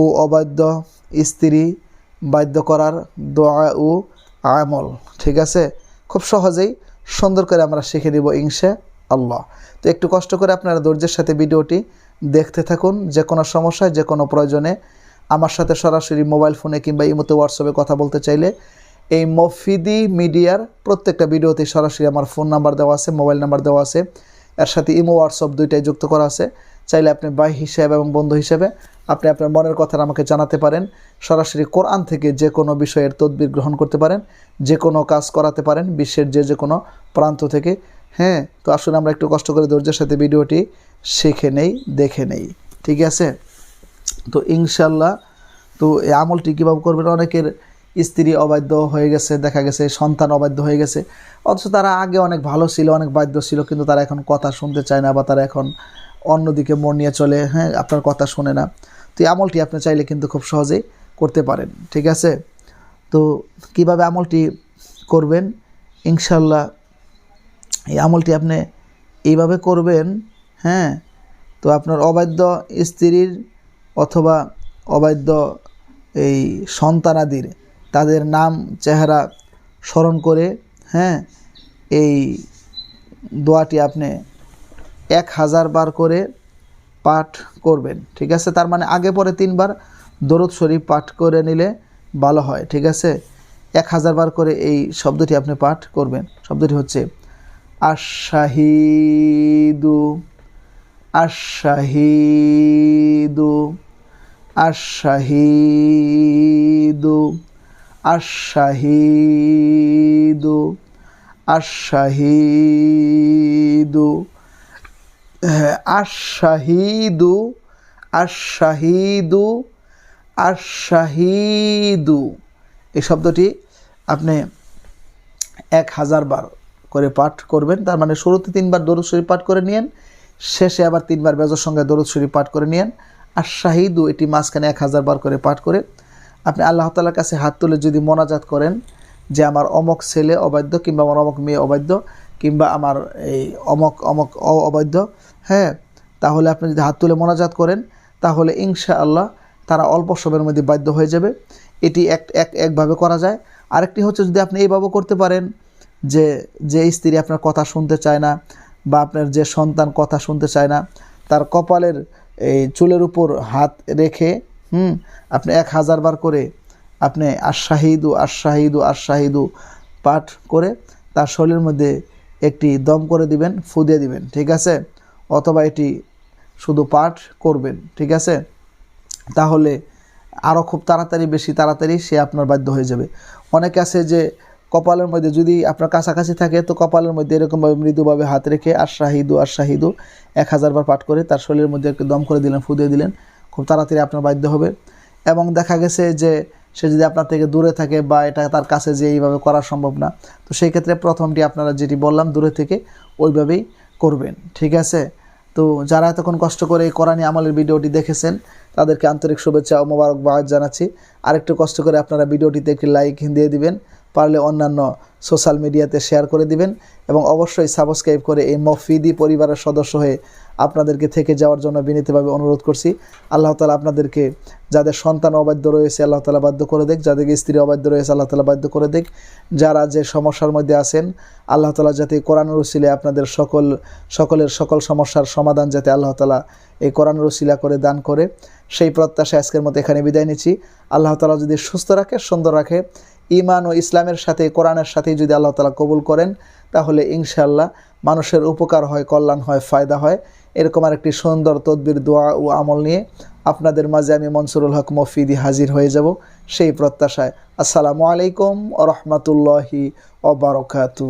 ও অবাধ্য স্ত্রী বাধ্য করার দোয়া ও আমল। ঠিক আছে? খুব সহজেই সুন্দর করে আমরা শিখে নিব ইনশা আল্লাহ তো একটু কষ্ট করে আপনারা ধৈর্যের সাথে ভিডিওটি দেখতে থাকুন, যে কোনো সমস্যায়, যে কোনো প্রয়োজনে। আমার সাথে সরাসরি মোবাইল ফোনে কিংবা ইমোতে হোয়াটসঅ্যাপে কথা বলতে চাইলে এই মফিদি মিডিয়ার প্রত্যেকটা ভিডিওতে সরাসরি আমার ফোন নাম্বার দেওয়া আছে, মোবাইল নাম্বার দেওয়া আছে। এর সাথে ইমো, হোয়াটসঅ্যাপ দুইটাই যুক্ত করা আছে। চাইলে আপনি ভাই হিসেবে এবং বন্ধু হিসেবে আপনি আপনার মনের কথা আমাকে জানাতে পারেন। সরাসরি কোরআন থেকে যে কোনো বিষয়ের তদবির গ্রহণ করতে পারেন, যে কোনো কাজ করাতে পারেন, বিশ্বের যে যে কোনো প্রান্ত থেকে। হ্যাঁ তো আসলে আমরা একটু কষ্ট করে ধৈর্যের সাথে ভিডিওটি শিখে নেই, দেখে নেই। ঠিক আছে? তো ইনশাল্লাহ তো এই আমলটি কীভাবে করবেন? অনেকের স্ত্রী অবাধ্য হয়ে গেছে, দেখা গেছে সন্তান অবাধ্য হয়ে গেছে। অথচ তারা আগে অনেক ভালো ছিল, অনেক বাধ্য ছিল, কিন্তু তারা এখন কথা শুনতে চায় না বা তারা এখন অন্যদিকে মন নিয়ে চলে হ্যাঁ আপনার কথা শুনে না। তো এই আমলটি আপনি চাইলে কিন্তু খুব সহজেই করতে পারেন, ঠিক আছে? তো কীভাবে আমলটি করবেন? ইনশাল্লাহ এই আমলটি আপনি এইভাবে করবেন হ্যাঁ? তো আপনার অবাধ্য স্ত্রীর অথবা অবাধ্য এই সন্তানাদির তাদের নাম, চেহারা স্মরণ করে হ্যাঁ এই দোয়াটি আপনি এক হাজার বার করে পাঠ করবেন, ঠিক আছে? তার মানে আগে পরে তিনবার দরুদ শরীফ পাঠ করে নিলে ভালো হয়, ঠিক আছে? এক হাজার বার করে এই শব্দটি আপনি পাঠ করবেন। শব্দটি হচ্ছে, আশাহিদু আশাহিদু আশাহিদু আশাহিদু আশাহিদু। আশাহিদু আশাহিদু আশাহিদু। এই শব্দটি আপনি এক হাজার বার করে পাঠ করবেন। তার মানে শুরুতে তিনবার দরুদ শরীফ পাঠ করে নিয়েন, শেষে আবার তিনবার বেজর সঙ্গে দরুদ শরীফ পাঠ করে নিয়েন। আর শাহিদু এটি মাঝখানে এক হাজার বার করে পাঠ করে। আপনি আল্লাহ তালার কাছে হাত তুলে যদি মোনাজাত করেন যে আমার অমক ছেলে অবাধ্য কিংবা আমার অমক মেয়ে অবাধ্য কিংবা আমার এই অমক অমক অবাধ্য হ্যাঁ তাহলে আপনি যদি হাত তুলে মোনাজাত করেন, তাহলে ইনশা আল্লাহ তারা অল্প সময়ের মধ্যে বাধ্য হয়ে যাবে। এটি এক এক, একভাবে করা যায়। আরেকটি হচ্ছে যদি আপনি এইভাবে করতে পারেন যে যে স্ত্রী আপনার কথা শুনতে চায় না বা আপনার যে সন্তান কথা শুনতে চায় না, তার কপালের এই চুলের উপর হাত রেখে, হুম, আপনি এক হাজার বার করে আপনি আশাহিদু আশাহিদু আশাহিদু পাঠ করে তার শরীরের মধ্যে একটি দম করে দিবেন ফু দিয়ে দিবেন, ঠিক আছে? অথবা এটি শুধু পাঠ করবেন, ঠিক আছে? তাহলে আরও খুব তাড়াতাড়ি, বেশি তাড়াতাড়ি সে আপনার বাধ্য হয়ে যাবে। অনেকে আছে যে কপালের মধ্যে যদি আপনার কাছাকাছি থাকে, তো কপালের মধ্যে এরকমভাবে মৃদুভাবে হাত রেখে আর শাহিদু আর শাহিদু এক হাজারবার পাঠ করে তার শরীরের মধ্যে একটু দম করে দিলেন, ফুদিয়ে দিলেন, খুব তাড়াতাড়ি আপনার বাধ্য হবে। এবং দেখা গেছে যে সে যদি আপনার থেকে দূরে থাকে বা এটা তার কাছে যে এইভাবে করা সম্ভব না, তো সেই ক্ষেত্রে প্রথমটি আপনারা যেটি বললাম, দূরে থেকে ওইভাবেই করবেন, ঠিক আছে? তো যারা এতক্ষণ কষ্ট করে এই কোরআনী আমলের ভিডিওটি দেখেছেন, তাদেরকে আন্তরিক শুভেচ্ছা ও মোবারকবাদ জানাচ্ছি। আরেকটু কষ্ট করে আপনারা ভিডিওটিতে একটি লাইক দিয়ে দিবেন, পারলে অন্যান্য সোশ্যাল মিডিয়াতে শেয়ার করে দিবেন এবং অবশ্যই সাবস্ক্রাইব করে এই মফিদি পরিবারের সদস্য হয়ে আপনাদেরকে থেকে যাওয়ার জন্য বিনীতভাবে অনুরোধ করছি। আল্লাহ তালা আপনাদেরকে যাদের সন্তান অবাধ্য রয়েছে, আল্লাহ তালা বাধ্য করে দেখ। যাদেরকে স্ত্রী অবাধ্য রয়েছে, আল্লাহ তালা বাধ্য করে দেখ। যারা যে সমস্যার মধ্যে আছেন, আল্লাহ তালা যাতে কোরআন রসিলে আপনাদের সকল, সকলের সকল সমস্যার সমাধান যাতে আল্লাহ তালা এই কোরআন রসিলা করে দান করে। সেই প্রত্যাশা আজকের মতো এখানে বিদায় নিচ্ছি। আল্লাহ তালা যদি সুস্থ রাখে, সুন্দর রাখে ইমান ও ইসলামের সাথে, কোরআনের সাথে যদি আল্লাহ তালা কবুল করেন, তাহলে ইনশাল্লাহ মানুষের উপকার হয়, কল্যাণ হয়, ফায়দা হয়। এরকম আর একটি সুন্দর তদ্বির, দোয়া ও আমল নিয়ে আপনাদের মাঝে আমি মনসুরুল হক মফিদি হাজির হয়ে যাব সেই প্রত্যাশায়। আসসালামু আলাইকুম ও রহমতুল্লাহি ওবরকাতু